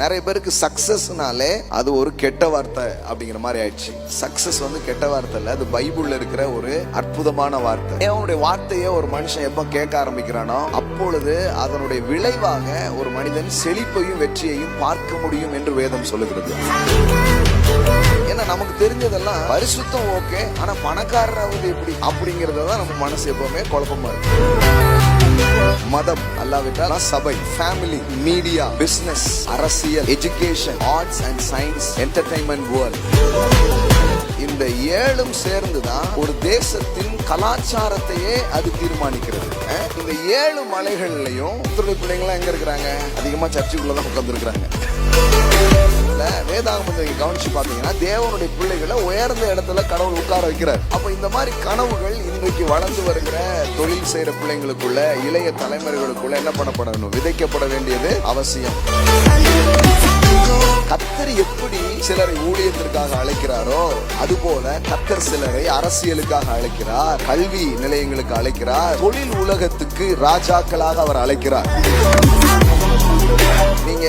நிறைய பேருக்கு சக்சஸ்னாலே அது ஒரு கெட்ட வார்த்தை அப்படிங்கிற மாதிரி ஆயிடுச்சு. சக்சஸ் வந்து கெட்ட வார்த்தை இல்லை அது பைபிள்ல இருக்கிற ஒரு அற்புதமான வார்த்தை. அவனுடைய வார்த்தையை ஒரு மனுஷன் எப்போ கேட்க ஆரம்பிக்கிறானோ அப்பொழுது அதனுடைய விளைவாக ஒரு மனிதன் செழிப்பையும் வெற்றியையும் பார்க்க முடியும் என்று வேதம் சொல்லுகிறது. ஏன்னா நமக்கு தெரிஞ்சதெல்லாம் பரிசுத்தம் ஓகே ஆனா பணக்காரராவது எப்படி? அப்படிங்கறத தான் நம்ம மனசு எப்பவுமே குழப்பமா இருக்கு. மதம் அல்லாவிட்டால் சபை ஃபேமிலி மீடியா பிசினஸ் அரசியல் education arts and science entertainment world இந்த ஏழும் சேர்ந்துதான் ஒரு தேசத்தின் கலாச்சாரத்தையே அது தீர்மானிக்கிறது. இந்த ஏழு மலைகள்லையும் உத்தரவு பிள்ளைங்களாம் எங்க இருக்கிறாங்க? அதிகமா சர்ச்சுக்குள்ளதான் தான் இருக்கிறாங்க வேதாகமத்தை நீங்க கவனிச்சு பாத்தீங்கன்னா தேவனுடைய பிள்ளைகளை உயர்ந்த இடத்துல கடவுள் உட்கார வைக்கிறார். அப்ப இந்த மாதிரி கனவுகள் இன்றைக்கு வளர்ந்து வருகிற தொழில் செய்யற பிள்ளைங்களுக்குள்ள இளைய தலைமுறைகளுக்குள்ள என்ன பண்ணப்படணும்? விதைக்கப்பட வேண்டியது அவசியம். கத்தர் எப்படி சிலரை ஊழியத்திற்காக அழைக்கிறாரோ அதுபோல கத்தர் சிலரை அரசியலுக்காக அழைக்கிறார் கல்வி நிலையங்களுக்கு அழைக்கிறார் தொழில் உலகத்துக்கு ராஜாக்களாக அவர் அழைக்கிறார். நீங்க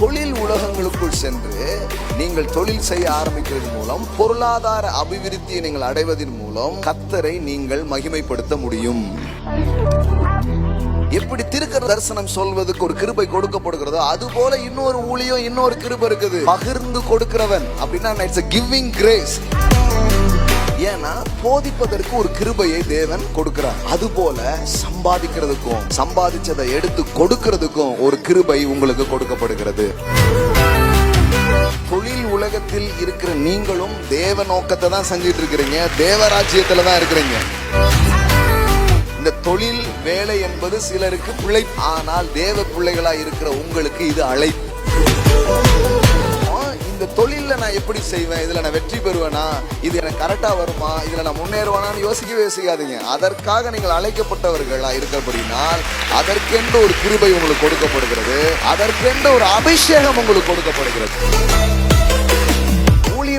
தொழில் உலகங்களுக்குள் சென்று நீங்கள் தொழில் செய்ய ஆரம்பிக்கிறது மூலம் பொருளாதார அபிவிருத்தியை நீங்கள் அடைவதன் மூலம் கத்தரை நீங்கள் மகிமைப்படுத்த முடியும். எப்படி திருக்க தரிசனம் சொல்வதற்கு ஒரு கிருபை கொடுக்கப்படுகிறதோ அது போல இன்னொரு ஊழியம் இன்னொரு கிருபை இருக்குது. பகிர்ந்து கொடுக்கிறவன் அப்படின்னா இட்ஸ் கிவிங் கிரேஸ் ஏன்னா போதிப்பதற்கு ஒரு கிருபையை தேவன் கொடுக்கிறார். அது போல சம்பாதிக்கிறதுக்கும் சம்பாதிச்சதை எடுத்து கொடுக்கிறதுக்கும் ஒரு கிருபை உங்களுக்கு கொடுக்கப்படுகிறது. தொழில் உலகத்தில் இருக்கிற நீங்களும் தேவ நோக்கத்தை தான் செஞ்சிட்டு இருக்கிறீங்க. தேவராஜ்யத்துல தான் இருக்கிறீங்க. இந்த தொழில் வேலை என்பது சிலருக்கு பிள்ளை ஆனால் தேவ பிள்ளைகளா இருக்கிற உங்களுக்கு இது அழைப்பு. இந்த தொழிலில் நான் எப்படி செய்வேன்? இதில் நான் வெற்றி பெறுவேனா? இது எனக்கு கரெக்டாக வருமா? இதில் நான் முன்னேறுவானான்னு யோசிக்கவே யோசிக்காதீங்க அதற்காக நீங்கள் அழைக்கப்பட்டவர்களாக இருக்கிறபடினால் அதற்கென்று ஒரு கிருபை உங்களுக்கு கொடுக்கப்படுகிறது. அதற்கென்று ஒரு அபிஷேகம் உங்களுக்கு கொடுக்கப்படுகிறது.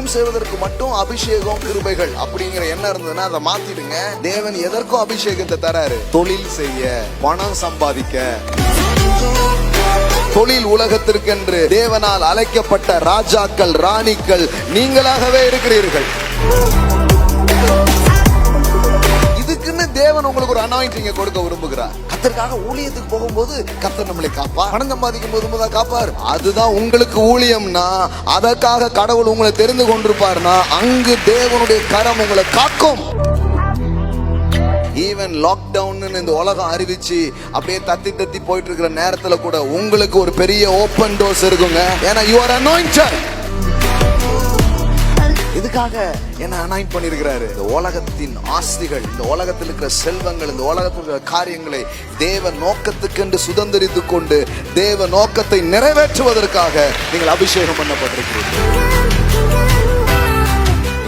ஊழியம் செய்வதற்கு மட்டும் அபிஷேகம் கிருபைகள் அப்படிங்கிற எண்ணம் இருந்ததுன்னா அதை மாத்திடுங்க. தேவன் எதற்கும் அபிஷேகத்தை தராரு. தொழில் செய்ய பணம் சம்பாதிக்க. தொழில் உலகத்திற்கென்று தேவனால் அழைக்கப்பட்ட ராஜாக்கள் ராணிக்கள் நீங்களாகவே இருக்கிறீர்கள். தேவன் உங்களுக்கு ஒரு அனாயிண்டிங்க கொடுக்க விரும்புகிறார். கத்தருக்காக ஊழியத்துக்கு போகும்போது கத்தர் நம்மளை காப்பா பணம் சம்பாதிக்கும் போது தான் காப்பார். அதுதான் உங்களுக்கு ஊழியம்னா அதற்காக கடவுள் உங்களை தெரிந்து கொண்டிருப்பார்னா அங்கு தேவனுடைய கரம் உங்களை காக்கும். ஈவன் லாக்டவுன் இந்த உலகம் அறிவிச்சு அப்படியே தத்தி தத்தி போயிட்டு இருக்கிற நேரத்துல கூட உங்களுக்கு ஒரு பெரிய ஓப்பன் டோர்ஸ் இருக்குங்க. ஏன்னா யூ ஆர் அனாயிண்டட் இதுக்காக என்ன அனாயின் பண்ணியிருக்கிறாரு? இந்த உலகத்தின் ஆஸ்திகள் இந்த உலகத்தில் இருக்கிற செல்வங்கள் இந்த உலகத்தில் இருக்கிற காரியங்களை தேவ நோக்கத்துக்கென்று சுதந்திரித்து கொண்டு தேவ நோக்கத்தை நிறைவேற்றுவதற்காக நீங்கள் அபிஷேகம் பண்ணப்பட்டிருக்கிறீர்கள்.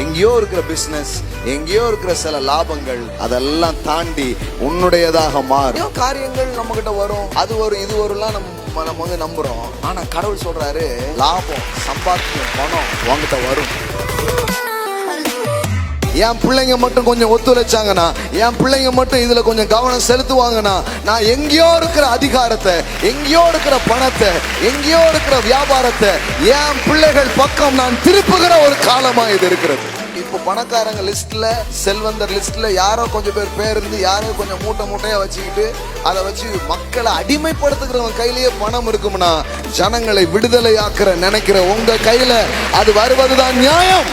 எங்கேயோ இருக்கிற பிசினஸ் எங்கேயோ இருக்கிற சில லாபங்கள் அதெல்லாம் தாண்டி உன்னுடையதாக மாறும். காரியங்கள் நம்ம கிட்ட வரும். அது வரும் இது வரும்லாம் நம்ம நம்ம வந்து நம்புறோம். ஆனா கடவுள் சொல்றாரு லாபம் சம்பாத்தியம் பணம் உங்ககிட்ட வரும். என் பிள்ளைங்க மட்டும் கொஞ்சம் ஒத்துழைச்சாங்கன்னா என் பிள்ளைங்க மட்டும் இதுல கொஞ்சம் கவனம் செலுத்துவாங்கன்னா நான் எங்கேயோ இருக்கிற அதிகாரத்தை எங்கேயோ இருக்கிற பணத்தை எங்கேயோ இருக்கிற வியாபாரத்தை என் பிள்ளைகள் பக்கம் நான் திருப்புகிற ஒரு காலமா இது இருக்கிறது. இப்போ பணக்காரங்க லிஸ்ட்ல செல்வந்தர் லிஸ்ட்ல யாரோ கொஞ்சம் பேர் பேர் இருந்து யாரோ கொஞ்சம் மூட்டை மூட்டையா வச்சுக்கிட்டு அதை வச்சு மக்களை அடிமைப்படுத்துகிறவங்க கையிலேயே பணம் இருக்கும்னா ஜனங்களை விடுதலை நினைக்கிற உங்க கையில அது வருவதுதான் நியாயம்.